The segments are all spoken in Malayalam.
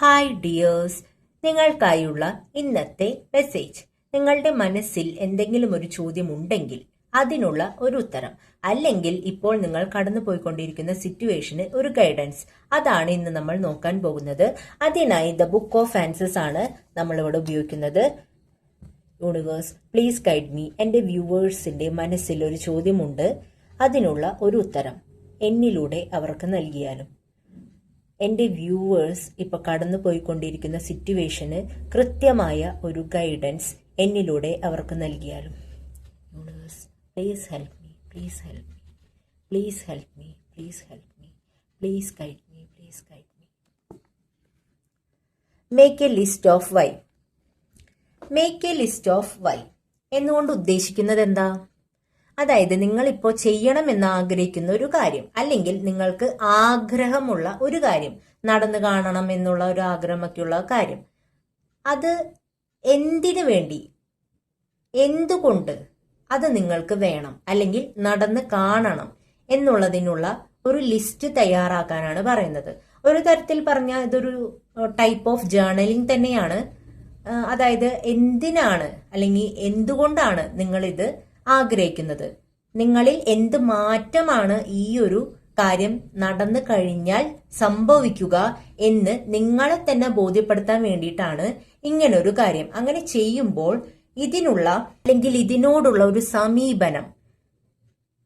ഹായ് ഡിയേഴ്സ് നിങ്ങൾക്കായുള്ള ഇന്നത്തെ മെസ്സേജ് നിങ്ങളുടെ മനസ്സിൽ എന്തെങ്കിലും ഒരു ചോദ്യം ഉണ്ടെങ്കിൽ അതിനുള്ള ഒരു ഉത്തരം. അല്ലെങ്കിൽ ഇപ്പോൾ നിങ്ങൾ കടന്നു പോയിക്കൊണ്ടിരിക്കുന്ന സിറ്റുവേഷന് ഒരു ഗൈഡൻസ് അതാണ് ഇന്ന് നമ്മൾ നോക്കാൻ പോകുന്നത്. അതിനായി ദ ബുക്ക് ഓഫ് ആൻസേഴ്സ് ആണ് നമ്മളിവിടെ ഉപയോഗിക്കുന്നത്. യൂണിവേഴ്സ് പ്ലീസ് ഗൈഡ് മീ എന്റെ വ്യൂവേഴ്സിന്റെ മനസ്സിൽ ഒരു ചോദ്യമുണ്ട്. അതിനുള്ള ഒരു ഉത്തരം. എന്നിലൂടെ അവർക്ക് നൽകിയാലും. എന്റെ വ്യൂവേഴ്സ് ഇപ്പൊ കടന്നു പോയിക്കൊണ്ടിരിക്കുന്ന സിറ്റുവേഷന് കൃത്യമായ ഒരു ഗൈഡൻസ് എന്നിലൂടെ അവർക്ക് നൽകിയാലും. Universe please help me please help me please help me please help me please guide me please guide me make a list of why make a list of why എന്നുകൊണ്ട് ഉദ്ദേശിക്കുന്നത് എന്താ? അതായത് നിങ്ങൾ ഇപ്പോൾ ചെയ്യണമെന്ന് ആഗ്രഹിക്കുന്ന ഒരു കാര്യം അല്ലെങ്കിൽ നിങ്ങൾക്ക് ആഗ്രഹമുള്ള ഒരു കാര്യം നടന്നു കാണണം എന്നുള്ള ഒരു ആഗ്രഹമൊക്കെയുള്ള കാര്യം. അത് എന്തിനു വേണ്ടി? എന്തുകൊണ്ട് അത് നിങ്ങൾക്ക് വേണം? അല്ലെങ്കിൽ നടന്ന് കാണണം എന്നുള്ളതിനുള്ള ഒരു ലിസ്റ്റ് തയ്യാറാക്കാനാണ് പറയുന്നത്. ഒരു തരത്തിൽ പറഞ്ഞാൽ ഇതൊരു ടൈപ്പ് ഓഫ് ജേർണലിംഗ് തന്നെയാണ്. അതായത് എന്തിനാണ് അല്ലെങ്കിൽ എന്തുകൊണ്ടാണ് നിങ്ങളിത് ആഗ്രഹിക്കുന്നത്. നിങ്ങളിൽ എന്ത് മാറ്റമാണ് ഈ ഒരു കാര്യം നടന്നു കഴിഞ്ഞാൽ സംഭവിക്കുക എന്ന് നിങ്ങളെ തന്നെ ബോധ്യപ്പെടുത്താൻ വേണ്ടിയിട്ടാണ് ഇങ്ങനൊരു കാര്യം. അങ്ങനെ ചെയ്യുമ്പോൾ ഇതിനുള്ള അല്ലെങ്കിൽ ഇതിനോടുള്ള ഒരു സമീപനം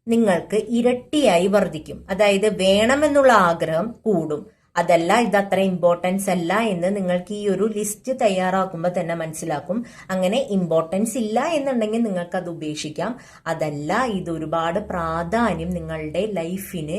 നിങ്ങൾക്ക് ഇരട്ടിയായി വർദ്ധിക്കും. അതായത് വേണമെന്നുള്ള ആഗ്രഹം കൂടും. അതല്ല ഇത് അത്ര ഇമ്പോർട്ടൻസ് അല്ല എന്ന് നിങ്ങൾക്ക് ഈ ഒരു ലിസ്റ്റ് തയ്യാറാക്കുമ്പോൾ തന്നെ മനസ്സിലാക്കും. അങ്ങനെ ഇമ്പോർട്ടൻസ് ഇല്ല എന്നുണ്ടെങ്കിൽ നിങ്ങൾക്ക് അത് ഉപേക്ഷിക്കാം. അതല്ല ഇത് ഒരുപാട് പ്രാധാന്യം നിങ്ങളുടെ ലൈഫിന്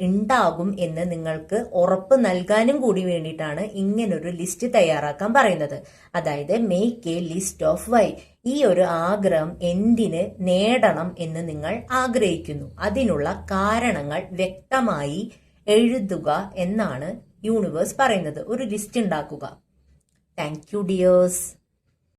ഉണ്ടാകും എന്ന് നിങ്ങൾക്ക് ഉറപ്പ് നൽകാനും കൂടി വേണ്ടിയിട്ടാണ് ഇങ്ങനൊരു ലിസ്റ്റ് തയ്യാറാക്കാൻ പറയുന്നത്. അതായത് make a list of why ഈ ഒരു ആഗ്രഹം എന്തിന് നേടണം എന്ന് നിങ്ങൾ ആഗ്രഹിക്കുന്നു. അതിനുള്ള കാരണങ്ങൾ വ്യക്തമായി എഴുതുക എന്നാണ് യൂണിവേഴ്സ് പറയുന്നത്. ഒരു ലിസ്റ്റ് ഉണ്ടാക്കുക. Thank you dears